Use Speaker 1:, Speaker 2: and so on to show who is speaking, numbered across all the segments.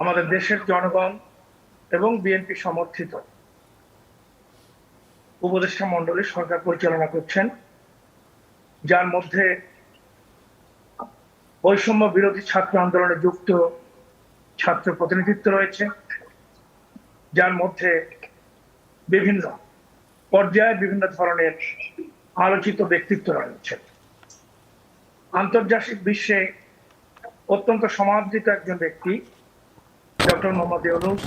Speaker 1: আমাদের দেশের জনগণ এবং বিএনপি সমর্থিত। উপদেষ্টা মন্ডলী সরকার পরিচালনা করছেন, যার মধ্যে বৈষম্য বিরোধী ছাত্র আন্দোলনে যুক্ত ছাত্র প্রতিনিধিত্ব রয়েছে, যার মধ্যে বিভিন্ন পর্যায়ে বিভিন্ন ধরনের আলোচিত ব্যক্তিত্ব রয়েছে। আন্তর্জাতিক বিশ্বে অত্যন্ত সমাদৃত একজন ব্যক্তি। ডক্টর মোহাম্মদ ইউনুস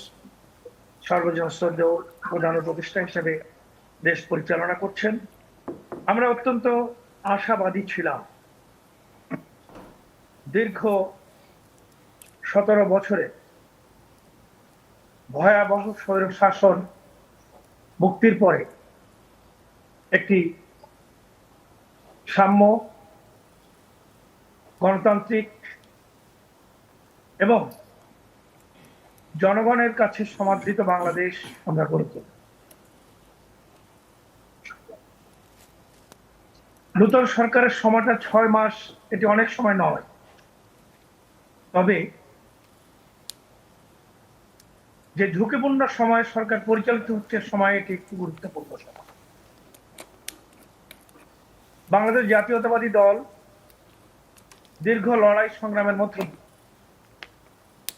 Speaker 1: সর্বজন শ্রদ্ধেয় প্রধান উপদেষ্টা হিসেবে দেশ পরিচালনা করছেন। আমরা অত্যন্ত আশাবাদী ছিলাম। দীর্ঘ সতেরো বছরে ভয়াবহ স্বৈর শাসন মুক্তির পরে একটি সাম্য, গণতান্ত্রিক এবং জনগণের কাছে সমাদৃত বাংলাদেশ আমরা গড়ে নূতন সরকারের সময়টা ছয় মাস, এটি অনেক সময় নয়। তবে যে ঝুঁকিপূর্ণ সময় সরকার পরিচালিত হচ্ছে, সময় এটি একটি গুরুত্বপূর্ণ সময়। বাংলাদেশ জাতীয়তাবাদী দল দীর্ঘ লড়াই সংগ্রামের মধ্যে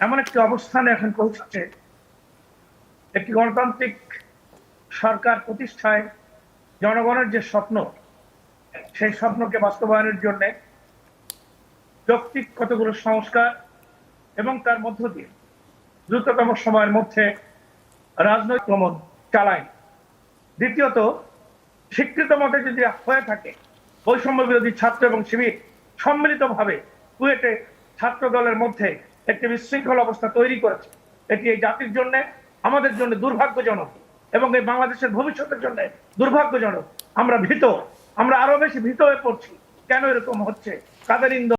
Speaker 1: এমন একটি অবস্থানে এখন পৌঁছেছে একটি গণতান্ত্রিক সরকার প্রতিষ্ঠায় জনগণের যে স্বপ্ন, সেই স্বপ্নকে বাস্তবায়নের জন্য যৌক্তিক কতগুলো সংস্কার এবং তার মধ্য দিয়ে দ্রুততম সময়ের মধ্যে রাজনৈতিক ভ্রমণ চালায়। দ্বিতীয়ত, স্বীকৃত মতে যদি হয়ে থাকে বৈষম্য বিরোধী ছাত্র এবং শিবির সম্মিলিতভাবে কুয়েটে ছাত্র দলের মধ্যে একটি বিশৃঙ্খল অবস্থা তৈরি করেছে। এটি এই জাতির জন্য, আমাদের জন্য দুর্ভাগ্যজনক এবং এই বাংলাদেশের ভবিষ্যতের জন্য দুর্ভাগ্যজনক। আমরা ভীত, আমরা আরও বেশি ভীত হয়ে পড়ছি। কেন এরকম হচ্ছে? কাদের ইন্ধন